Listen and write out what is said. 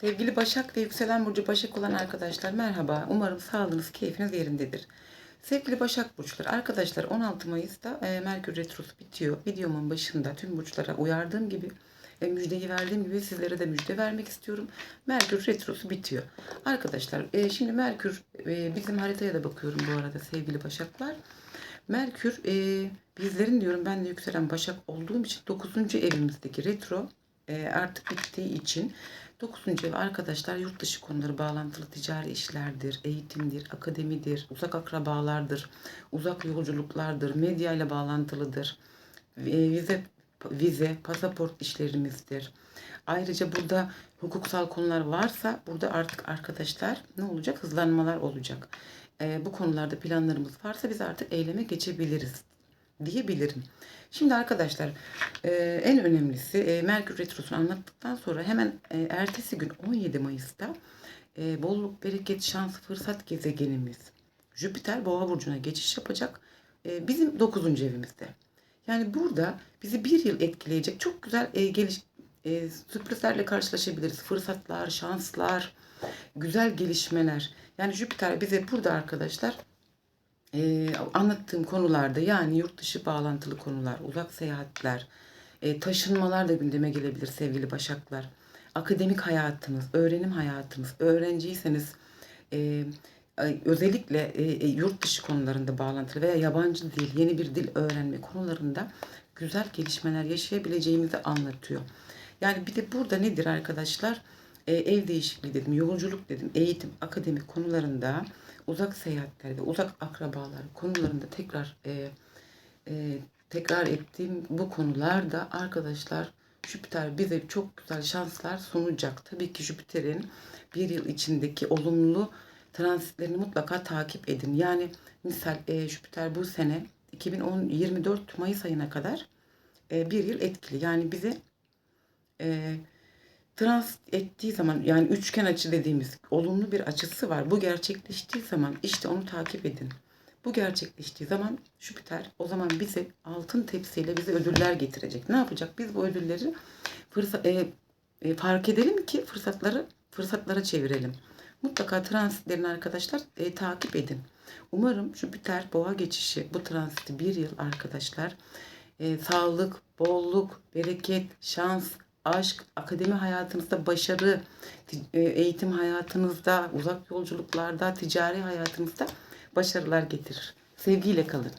Sevgili Başak ve Yükselen Burcu Başak olan arkadaşlar merhaba. Umarım sağlığınız, keyfiniz yerindedir. Sevgili Başak Burçları arkadaşlar 16 Mayıs'ta e, Merkür Retrosu bitiyor. Videomun başında tüm burçlara uyardığım gibi e, müjdeyi verdiğim gibi sizlere de müjde vermek istiyorum. Merkür Retrosu bitiyor. Arkadaşlar e, şimdi Merkür e, bizim haritaya da bakıyorum bu arada sevgili Başaklar. Merkür e, bizlerin diyorum ben de yükselen Başak olduğum için 9. evimizdeki retro e, artık bittiği için 9. ev arkadaşlar yurt dışı konuları bağlantılı ticari işlerdir, eğitimdir, akademidir, uzak akrabalardır, uzak yolculuklardır, medya ile bağlantılıdır, vize, vize, pasaport işlerimizdir. Ayrıca burada hukuksal konular varsa burada artık arkadaşlar ne olacak? Hızlanmalar olacak. E, bu konularda planlarımız varsa biz artık eyleme geçebiliriz diyebilirim. Şimdi arkadaşlar e, en önemlisi e, Merkür Retrosu'nu anlattıktan sonra hemen e, ertesi gün 17 Mayıs'ta e, bolluk, bereket, şans, fırsat gezegenimiz Jüpiter Boğa Burcu'na geçiş yapacak. E, bizim 9. evimizde. Yani burada bizi bir yıl etkileyecek çok güzel e, geliş, e, sürprizlerle karşılaşabiliriz. Fırsatlar, şanslar, güzel gelişmeler. Yani Jüpiter bize burada arkadaşlar e, anlattığım konularda yani yurt dışı bağlantılı konular, uzak seyahatler, e, taşınmalar da gündeme gelebilir sevgili başaklar. Akademik hayatınız, öğrenim hayatınız, öğrenciyseniz e, ay- özellikle e, e, yurt dışı konularında bağlantılı veya yabancı dil, yeni bir dil öğrenme konularında güzel gelişmeler yaşayabileceğimizi anlatıyor. Yani bir de burada nedir arkadaşlar? E, ev değişikliği dedim, yolculuk dedim, eğitim, akademik konularında uzak seyahatler ve uzak akrabalar konularında tekrar e, e, tekrar ettiğim bu konularda arkadaşlar Jüpiter bize çok güzel şanslar sunacak. Tabii ki Jüpiter'in bir yıl içindeki olumlu transitlerini mutlaka takip edin. Yani misal e, Jüpiter bu sene 2010 24 Mayıs ayına kadar e, bir yıl etkili. Yani bize e, transit ettiği zaman yani üçgen açı dediğimiz olumlu bir açısı var. Bu gerçekleştiği zaman işte onu takip edin. Bu gerçekleştiği zaman Jüpiter o zaman bize altın tepsiyle bize ödüller getirecek. Ne yapacak? Biz bu ödülleri fırsat, e, e, fark edelim ki fırsatları fırsatlara çevirelim. Mutlaka transitlerini arkadaşlar e, takip edin. Umarım Jüpiter boğa geçişi bu transiti bir yıl arkadaşlar e, sağlık, bolluk, bereket, şans, aşk, akademi hayatınızda başarı, e, eğitim hayatınızda, uzak yolculuklarda, ticari hayatınızda başarılar getirir. Sevgiyle kalın.